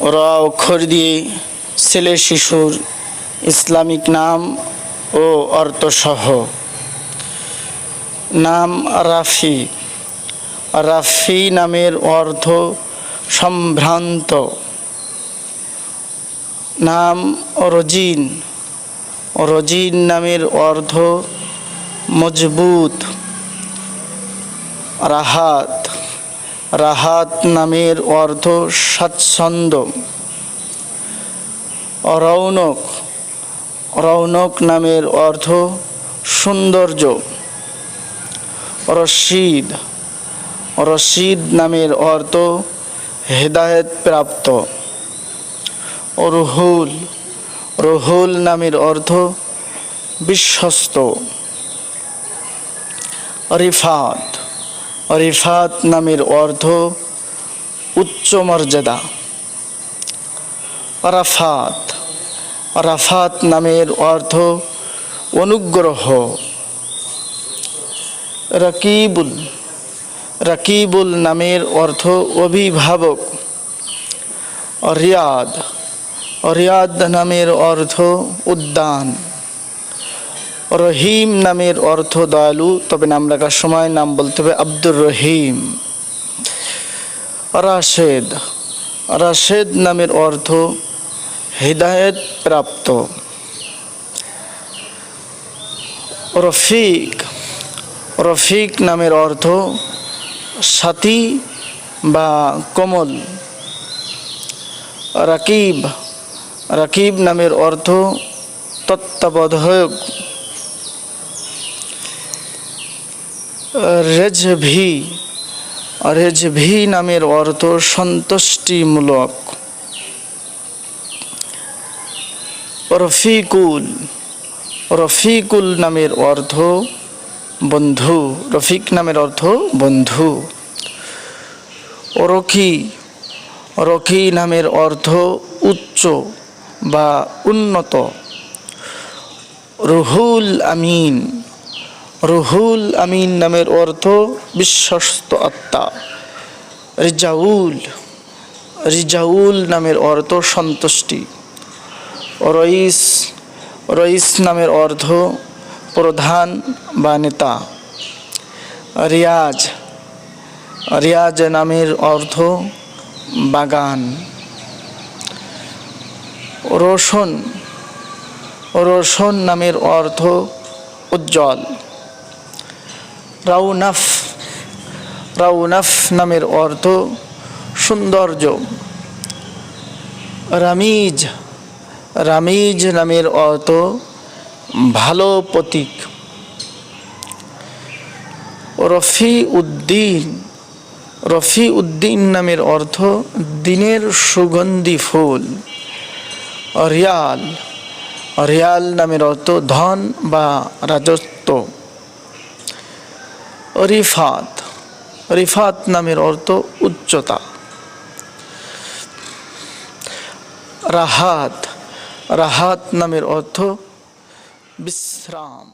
র অক্ষর দিয়ে ছেলে শিশুর ইসলামিক নাম ও অর্থসহ। নাম রাফি। রাফি নামের অর্থ সম্ভ্রান্ত। নাম রজিন। রজিন নামের অর্থ মজবুত। রাহাত। রাহাত নামের অর্থ স্বাচ্ছন্দ্য। রৌনক রৌনক নামের অর্থ সৌন্দর্য। রশিদ রশিদ নামের অর্থ হেদায়েত প্রাপ্ত রুহুল রুহুল নামের অর্থ বিশ্বস্ত। রিফাত রিফাত নামের অর্থ উচ্চ মর্যাদা। রাফাত রাফাত নামের অর্থ অনুগ্রহ। রকিবুল। রকিবুল নামের অর্থ অভিভাবক। রিয়াদ রিয়াদ নামের অর্থ উদ্যান। রহিম নামের অর্থ দয়ালু, তবে নাম রাখার সময় নাম বলতে হবে আব্দুর রহিম। রাশেদ রাশেদ নামের অর্থ হৃদায়ত প্রাপ্ত। রফিক রফিক নামের অর্থ সাথী বা কমল। রাকিব রাকিব নামের অর্থ তত্ত্বাবধায়ক। রেজভি রেজভি নামের অর্থ সন্তুষ্টিমূলক। রফিকুল রফিকুল নামের অর্থ বন্ধু, রফিক নামের অর্থ বন্ধু। রকি রকি নামের অর্থ উচ্চ বা উন্নত। রুহুল আমিন রুহুল আমিন নামের অর্থ বিশ্বস্ত আত্মা। রিজাউল রিজাউল নামের অর্থ সন্তুষ্টি। রইস রইস নামের অর্থ প্রধান বা নেতা। রিয়াজ রিয়াজ নামের অর্থ বাগান। রোশন রোশন নামের অর্থ উজ্জ্বল। রাউনাফ রাউনাফ নামের অর্থ সৌন্দর্য। রামিজ রামিজ নামের অর্থ ভালো প্রতীক। রফি উদ্দিন রফি উদ্দিন নামের অর্থ দিনের সুগন্ধি ফুল। রিয়াল রিয়াল নামের অর্থ ধন বা রাজত্ব। রিফাত রিফাত নামের অর্থ উচ্চতা রাহাত রাহাত নামের অর্থ বিশ্রাম